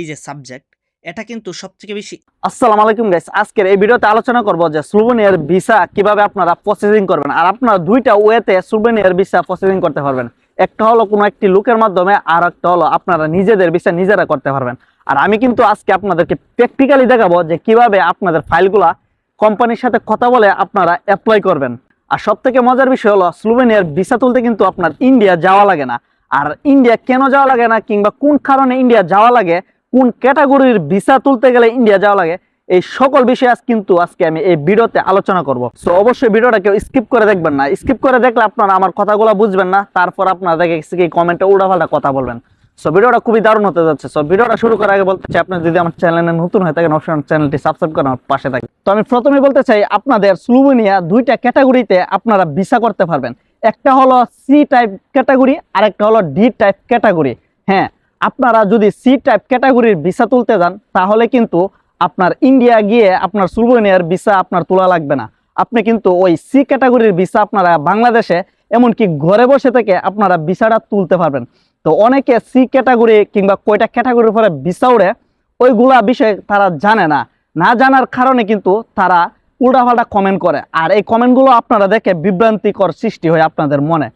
এই যে সাবজেক্ট এটা কিন্তু সবথেকে বেশি আসসালামু আলাইকুম গাইস আজকের এই ভিডিওতে আলোচনা করব যে স্লোভেনিয়ার ভিসা কীভাবে আপনারা প্রসেসিং করবেন আর আপনারা দুইটা ওয়েতে স্লোভেনিয়ার ভিসা প্রসেসিং করতে পারবেন। একটা হলো কোনো একটি লোকের মাধ্যমে আর একটা হলো আপনারা নিজেদের ভিসা নিজেরা করতে পারবেন। আর আমি কিন্তু আজকে আপনাদেরকে প্র্যাকটিক্যালি দেখাবো যে কীভাবে আপনাদের ফাইলগুলা কোম্পানির সাথে কথা বলে আপনারা অ্যাপ্লাই করবেন। আর সব থেকে মজার বিষয় হলো স্লোভেনিয়ার ভিসা তুলতে কিন্তু আপনার ইন্ডিয়া যাওয়া লাগে না। আর ইন্ডিয়া কেন যাওয়া লাগে না কিংবা কোন কারণে ইন্ডিয়া যাওয়া লাগে কোন ক্যাটাগরির ভিসা তুলতে গেলে ইন্ডিয়া যাওয়া লাগে, এই সকল বিষয় আজ কিন্তু আজকে আমি এই ভিডিওতে আলোচনা করব। সো অবশ্যই ভিডিওটা কেউ স্কিপ করে দেখবেন না। স্কিপ করে দেখলে আপনারা আমার কথাগুলো বুঝবেন না, তারপর আপনারা দেখে কমেন্টে উল্টাপাল্টা কথা বলবেন। সো ভিডিওটা খুবই দারুণ হতে যাচ্ছে। সো ভিডিওটা শুরু করার আগে বলতে চাই আপনি যদি আমার চ্যানেলে নতুন হয়ে থাকেন, অবশ্যই চ্যানেলটি সাবস্ক্রাইব করে আমার পাশে থাকেন তো, আমি প্রথমে বলতে চাই, আপনাদের স্লোভেনিয়া দুইটা ক্যাটাগরিতে আপনারা ভিসা করতে পারবেন। একটা হলো সি টাইপ ক্যাটাগরি আর একটা হলো ডি টাইপ ক্যাটাগরি হ্যাঁ আপনারা যদি সি টাইপ ক্যাটাগরির ভিসা তুলতে যান, তাহলে কিন্তু আপনার ইন্ডিয়া গিয়ে আপনার স্লোভেনিয়ার ভিসা আপনার তোলা লাগবে না। আপনি কিন্তু ওই সি ক্যাটাগরির ভিসা আপনারা বাংলাদেশে, এমনকি ঘরে বসে থেকে আপনারা ভিসাটা তুলতে পারবেন। তো অনেকে সি ক্যাটাগরি কিংবা কয়টা ক্যাটাগরির পরে ভিসা উড়ে ওইগুলা বিষয়ে তারা জানে না। না জানার কারণে কিন্তু তারা উল্টাপাল্টা কমেন্ট করে। আর এই কমেন্টগুলো আপনারা দেখে বিভ্রান্তিকর সৃষ্টি হয় আপনাদের মনে।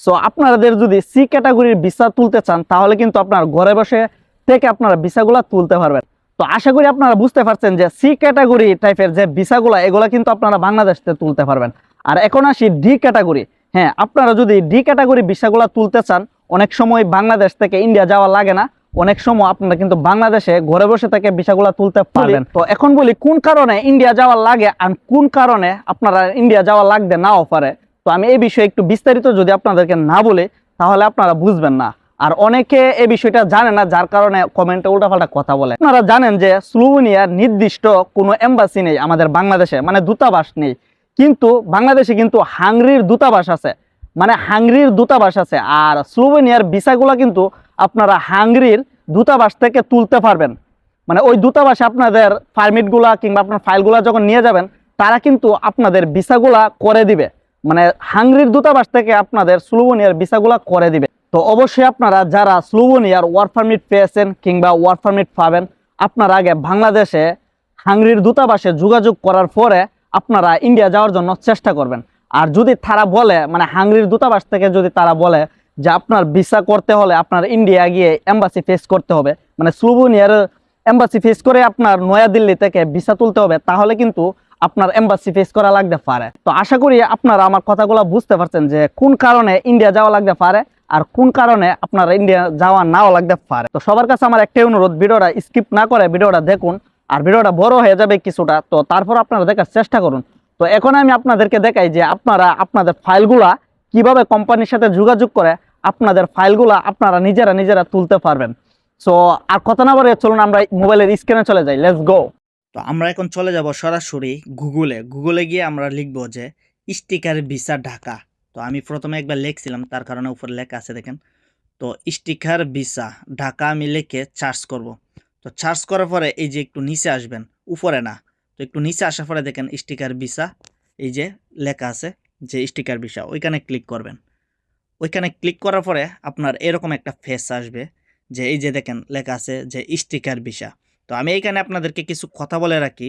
সো আপনাদের যদি সি ক্যাটাগরির ভিসা তুলতে চান তাহলে কিন্তু আপনার ঘরে বসে থেকে আপনারা ভিসাগুলো তুলতে পারবেন। তো আশা করি আপনারা বুঝতে পারছেন যে সি ক্যাটাগরি টাইপের যে ভিসাগুলো এগুলো কিন্তু আপনারা বাংলাদেশ তুলতে পারবেন। আর এখন আসি ডি ক্যাটাগরি হ্যাঁ আপনারা যদি ডি ক্যাটাগরি ভিসাগুলো তুলতে চান অনেক সময় বাংলাদেশ থেকে ইন্ডিয়া যাওয়া লাগে না। অনেক সময় আপনারা কিন্তু বাংলাদেশে ঘরে বসে থেকে ভিসাগুলো তুলতে পারবেন। তো এখন বলি কোন কারণে ইন্ডিয়া যাওয়া লাগে আর কোন কারণে আপনারা ইন্ডিয়া যাওয়া লাগবে নাও পারে? তো আমি এই বিষয়ে একটু বিস্তারিত যদি আপনাদেরকে না বলি, তাহলে আপনারা বুঝবেন না। আর অনেকে এই বিষয়টা জানে না, যার কারণে কমেন্টে উল্টাপাল্টা কথা বলে। আপনারা জানেন যে স্লোভেনিয়ার নির্দিষ্ট কোনো এম্বাসি নেই আমাদের বাংলাদেশে মানে দূতাবাস নেই। কিন্তু বাংলাদেশে কিন্তু হাংরির দূতাবাস আছে। মানে হাংরির দূতাবাস আছে। আর স্লোভেনিয়ার ভিসাগুলো কিন্তু আপনারা হাংরির দূতাবাস থেকে তুলতে পারবেন। মানে ওই দূতাবাসে আপনাদের পারমিটগুলা কিংবা আপনার ফাইলগুলা যখন নিয়ে যাবেন, তারা কিন্তু আপনাদের ভিসাগুলা করে দিবে। মানে হাংরির দূতাবাস থেকে আপনাদের স্লোভেনিয়ার ভিসাগুলা করে দিবে। তো অবশ্যই আপনারা যারা স্লোভেনিয়ার ওয়ার পারমিট পেয়েছেন কিংবা ওয়ার পারমিট পাবেন, আপনারা আগে বাংলাদেশে হাংরির দূতাবাসে যোগাযোগ করার পরে আপনারা ইন্ডিয়া যাওয়ার জন্য চেষ্টা করবেন। আর যদি তারা বলে মানে হাংরির দূতাবাস থেকে যদি তারা বলে যে আপনার ভিসা করতে হলে আপনার ইন্ডিয়া গিয়ে এম্বাসি ফেস করতে হবে মানে স্লোভেনিয়ার এম্বাসি ফেস করে আপনার নয়াদিল্লি থেকে ভিসা তুলতে হবে, তাহলে কিন্তু আপনার এম্বাসি ফেস করা লাগতে পারে। তো আশা করি আপনারা আমার কথাগুলো বুঝতে পারছেন যে কোন কারণে ইন্ডিয়া যাওয়া লাগতে পারে আর কোন কারণে আপনার ইন্ডিয়া যাওয়া নাও লাগতে পারে। তো সবার কাছে আমার একটাই অনুরোধ, ভিডিওটা স্কিপ না করে ভিডিওটা দেখুন আর ভিডিওটা বড় হয়ে যাবে কিছুটা। তো তারপর আপনারা দেখার চেষ্টা করুন। তো এখন আমি আপনাদেরকে দেখাই যে আপনারা আপনাদের ফাইলগুলা কীভাবে কোম্পানির সাথে যোগাযোগ করে আপনাদের ফাইলগুলা আপনারা নিজেরা নিজেরা তুলতে পারবেন। সো আর কথা না বলে চলুন, আমরা মোবাইলের স্ক্রিনে চলে যাই। লেটস গো তো আমরা এখন চলে যাব সরাসরি গুগলে। গুগলে গিয়ে আমরা লিখব যে, স্টিকার ভিসা ঢাকা। তো আমি প্রথমে একবার লিখছিলাম, তার কারণে উপরে লেখা আছে, দেখেন। তো স্টিকার ভিসা ঢাকা আমি লিখে চার্জ করব। তো চার্জ করার পরে এই যে একটু নিচে আসবেন, উপরে না। তো একটু নিচে আসার পরে দেখেন স্টিকার ভিসা, এই যে লেখা আছে যে স্টিকার ভিসা, ওইখানে ক্লিক করবেন। ওইখানে ক্লিক করার পরে আপনার এরকম একটা ফেস আসবে যে, এই যে দেখেন লেখা আছে যে, স্টিকার ভিসা। তো আমি এইখানে আপনাদেরকে কিছু কথা বলে রাখি।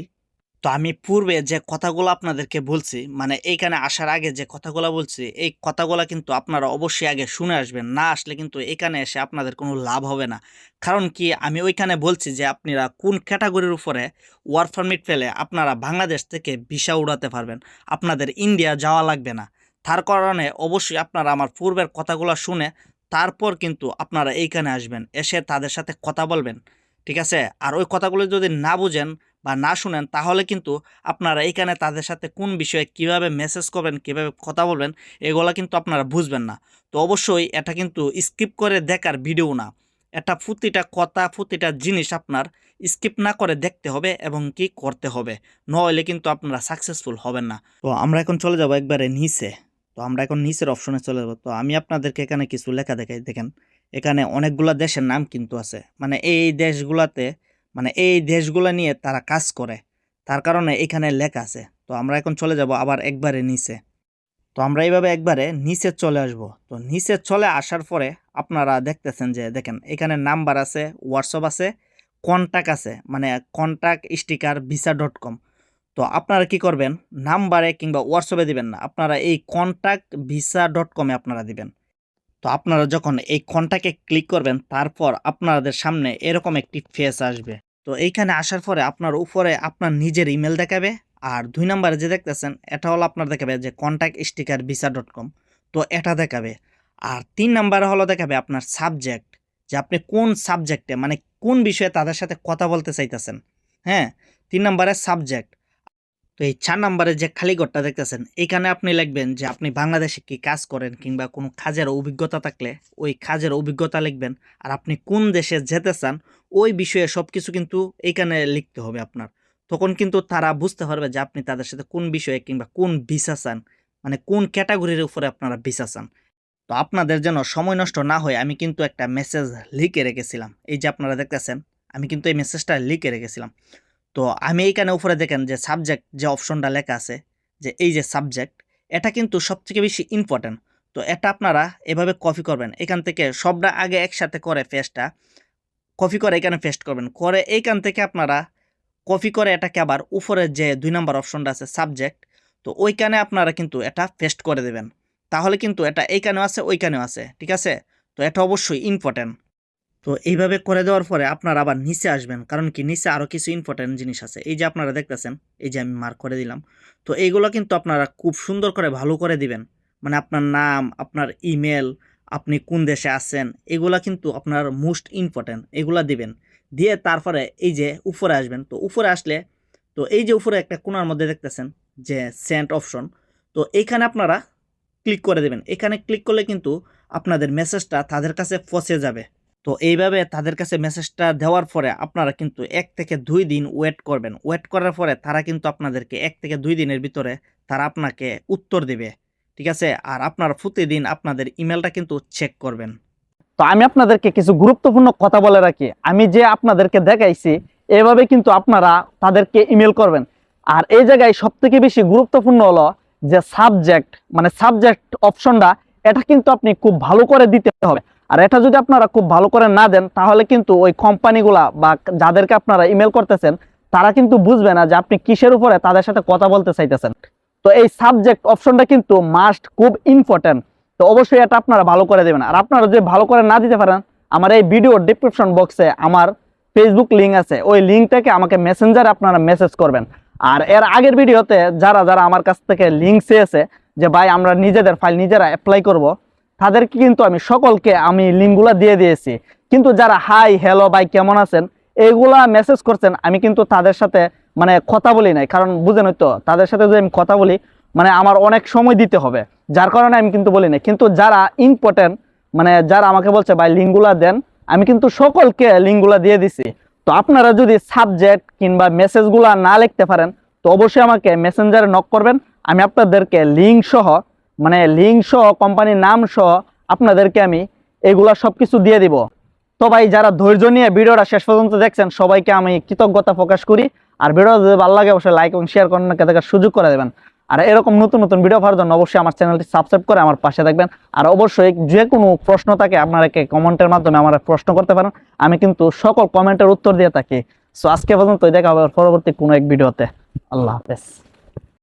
তো আমি পূর্বে যে কথাগুলো আপনাদেরকে বলছি মানে এইখানে আসার আগে যে কথাগুলো বলছি, এই কথাগুলো কিন্তু আপনারা অবশ্যই আগে শুনে আসবেন। না আসলে কিন্তু এখানে এসে আপনাদের কোনো লাভ হবে না। কারণ কি, আমি ওইখানে বলছি যে আপনারা কোন ক্যাটাগরির উপরে ওয়ার্ক পারমিট পেলে আপনারা বাংলাদেশ থেকে ভিসা উড়াতে পারবেন। আপনাদের ইন্ডিয়া যাওয়া লাগবে না। তার কারণে অবশ্যই আপনারা আমার পূর্বের কথাগুলো শুনে তারপর কিন্তু আপনারা এইখানে আসবেন। এসে তাদের সাথে কথা বলবেন। ঠিক আছে? আর ওই কথাগুলো যদি না বুঝেন বা না শুনেন, তাহলে কিন্তু আপনারা এইখানে তাদের সাথে কোন বিষয়ে কীভাবে মেসেজ করবেন, কীভাবে কথা বলবেন, এগুলো কিন্তু আপনারা বুঝবেন না। তো অবশ্যই এটা কিন্তু স্কিপ করে দেখার ভিডিও না। এটা প্রতিটা কথা, প্রতিটা জিনিস আপনার স্কিপ না করে দেখতে হবে এবং কি করতে হবে। নইলে কিন্তু আপনারা সাকসেসফুল হবেন না। তো আমরা এখন চলে যাব একবারে নিচে। তো আমরা এখন নিচের অপশনে চলে যাব। তো আমি আপনাদেরকে এখানে কিছু লেখা দেখাই, দেখেন। এখানে অনেকগুলা দেশের নাম কিন্তু আছে। মানে এই দেশগুলাতে মানে এই দেশগুলা নিয়ে তারা কাজ করে। তার কারণে এখানে লেখা আছে। তো আমরা এখন চলে যাব আবার একবারে নিচে। তো আমরা এইভাবে একবারে নিচে চলে আসব। তো নিচে চলে আসার পরে আপনারা দেখতেছেন যে, দেখেন, এখানে নাম্বার আছে, হোয়াটসঅ্যাপ আছে কন্ট্যাক্ট আছে। মানে contact sticker visa dot com. তো আপনারা কি করবেন? নাম্বারে কিংবা হোয়াটসঅ্যাপে দিবেন না। আপনারা এই কন্ট্যাক্ট ভিসা ডট কমে আপনারা দিবেন। তো আপনারা যখন এই কন্ট্যাক্টে ক্লিক করবেন, তারপর আপনাদের সামনে এরকম একটি ফেস আসবে। তো এইখানে আসার পরে আপনার উপরে আপনার নিজের ইমেল দেখাবে, আর দুই নাম্বারে যে দেখতেছেন, এটা হলো আপনার দেখাবে যে contact sticker visa dot com তো এটা দেখাবে। আর তিন নাম্বারে হলো দেখাবে আপনার সাবজেক্ট যে আপনি কোন সাবজেক্টে মানে কোন বিষয়ে তাদের সাথে কথা বলতে চাইতেছেন। হ্যাঁ তিন নাম্বারে সাবজেক্ট এই চার নাম্বারে যে খালি ঘরটা দেখতেছেন, এখানে আপনি লিখবেন যে আপনি বাংলাদেশে কি কাজ করেন কিংবা কোনো কাজের অভিজ্ঞতা থাকলে ওই কাজের অভিজ্ঞতা লিখবেন। আর আপনি কোন দেশে যেতে চান, ওই বিষয়ে সব কিছু কিন্তু এইখানে লিখতে হবে আপনার। তখন কিন্তু তারা বুঝতে পারবে যে আপনি তাদের সাথে কোন বিষয়ে কিংবা কোন ভিসা চান মানে কোন ক্যাটাগরির উপরে আপনারা ভিসা চান। তো আপনাদের যেন সময় নষ্ট না হয়, আমি কিন্তু একটা মেসেজ লিখে রেখেছিলাম। এই যে আপনারা দেখতেছেন, আমি কিন্তু এই মেসেজটা লিখে রেখেছিলাম। তো আমি এইখানে উপরে দেখেন যে সাবজেক্ট যে অপশনটা লেখা আছে, যে এই যে সাবজেক্ট এটা কিন্তু সবথেকে বেশি ইম্পর্ট্যান্ট তো এটা আপনারা এভাবে কপি করবেন। এখান থেকে সবটা আগে একসাথে করে ফেসটা কপি করে এখানে পেস্ট করবেন। করে এইখান থেকে আপনারা কপি করে এটাকে আবার উপরে যে দুই নাম্বার অপশনটা আছে সাবজেক্ট তো ওইখানে আপনারা কিন্তু এটা পেস্ট করে দেবেন। তাহলে কিন্তু এটা এইখানেও আছে, ওইখানেও আছে, ঠিক আছে? তো এটা অবশ্যই ইম্পর্ট্যান্ট তো এইভাবে করে দেওয়ার পরে আপনারা আবার নিচে আসবেন। কারণ কি? নিচে আরও কিছু ইম্পর্ট্যান্ট জিনিস আছে। এই যে আপনারা দেখতেছেন, এই যে আমি মার্ক করে দিলাম। তো এইগুলো কিন্তু আপনারা খুব সুন্দর করে ভালো করে দিবেন। মানে আপনার নাম, আপনার ইমেল আপনি কোন দেশে আছেন, এগুলা কিন্তু আপনার মোস্ট ইম্পর্ট্যান্ট এগুলা দিবেন। দিয়ে তারপরে এই যে উপরে আসবেন। তো উপরে আসলে, তো এই যে উপরে একটা কোনার মধ্যে দেখতেছেন যে সেন্ট অপশন তো এইখানে আপনারা ক্লিক করে দেবেন। এখানে ক্লিক করলে কিন্তু আপনাদের মেসেজটা তাদের কাছে পৌঁছে যাবে। তো এইভাবে তাদের কাছে মেসেজটা দেওয়ার পরে আপনারা কিন্তু এক থেকে দুই দিন ওয়েট করবেন। ওয়েট করার পরে তারা কিন্তু আপনাদেরকে এক থেকে দুই দিনের ভিতরে তারা আপনাকে উত্তর দিবে, ঠিক আছে? আর আপনারা প্রতিদিন আপনাদের ইমেলটা কিন্তু চেক করবেন। তো আমি আপনাদেরকে কিছু গুরুত্বপূর্ণ কথা বলে রাখি। আমি যে আপনাদেরকে দেখাইছি, এভাবে কিন্তু আপনারা তাদেরকে ইমেল করবেন। আর এই জায়গায় সব থেকে বেশি গুরুত্বপূর্ণ হলো যে সাবজেক্ট মানে সাবজেক্ট অপশনটা এটা কিন্তু আপনি খুব ভালো করে দিতে হবে। আর এটা যদি আপনারা খুব ভালো করে না দেন, তাহলে কিন্তু ওই কোম্পানিগুলা বা যাদেরকে আপনারা ইমেল করতেছেন, তারা কিন্তু বুঝবে না যে আপনি কিসের উপরে তাদের সাথে কথা বলতে চাইতেছেন। তো এই সাবজেক্ট অপশনটা কিন্তু মাস্ট খুব ইম্পর্টেন্ট তো অবশ্যই এটা আপনারা ভালো করে দেবেন। আর আপনারা যদি ভালো করে না দিতে পারেন, আমার এই ভিডিও ডিসক্রিপশন বক্সে আমার ফেসবুক লিঙ্ক আছে। ওই লিঙ্ক থেকে আমাকে মেসেঞ্জারে আপনারা মেসেজ করবেন। আর এর আগের ভিডিওতে যারা যারা আমার কাছ থেকে লিঙ্ক চেয়েছে যে, ভাই, আমরা নিজেদের ফাইল নিজেরা অ্যাপ্লাই করব তাদেরকে কিন্তু আমি সকলকে আমি লিঙ্কগুলো দিয়ে দিয়েছি। কিন্তু যারা, হাই, হ্যালো, ভাই, কেমন আছেন? এইগুলা মেসেজ করছেন, আমি কিন্তু তাদের সাথে মানে কথা বলি নাই। কারণ বুঝেন তো তাদের সাথে যদি আমি কথা বলি মানে আমার অনেক সময় দিতে হবে। যার কারণে আমি কিন্তু বলি না কিন্তু যারা ইম্পর্টেন্ট মানে যারা আমাকে বলছে, ভাই, লিঙ্কগুলা দেন, আমি কিন্তু সকলকে লিঙ্কগুলা দিয়ে দিছি। তো আপনারা যদি সাবজেক্ট কিংবা মেসেজগুলা না লিখতে পারেন, তো অবশ্যই আমাকে মেসেঞ্জারে নক করবেন। আমি আপনাদেরকে লিঙ্ক সহ মানে লিঙ্ক সহ কোম্পানির নাম সহ আপনাদেরকে আমি এগুলা সব কিছু দিয়ে দিব। তো ভাই, যারা ধৈর্য নিয়ে ভিডিওটা শেষ পর্যন্ত দেখছেন, সবাইকে আমি কৃতজ্ঞতা প্রকাশ করি। আর ভিডিও যদি ভালো লাগে, অবশ্যই লাইক এবং শেয়ার করেন দেখার সুযোগ করে দেবেন। আর এরকম নতুন নতুন ভিডিও পাওয়ার জন্য অবশ্যই আমার চ্যানেলটি সাবস্ক্রাইব করে আমার পাশে থাকবেন। আর অবশ্যই যে কোনো প্রশ্ন থাকে, আপনারাকে কমেন্টের মাধ্যমে আমার প্রশ্ন করতে পারেন। আমি কিন্তু সকল কমেন্টের উত্তর দিয়ে থাকি। সো আজকে পর্যন্ত দেখা হবে পরবর্তী কোনো এক ভিডিওতে আল্লাহ হাফেজ।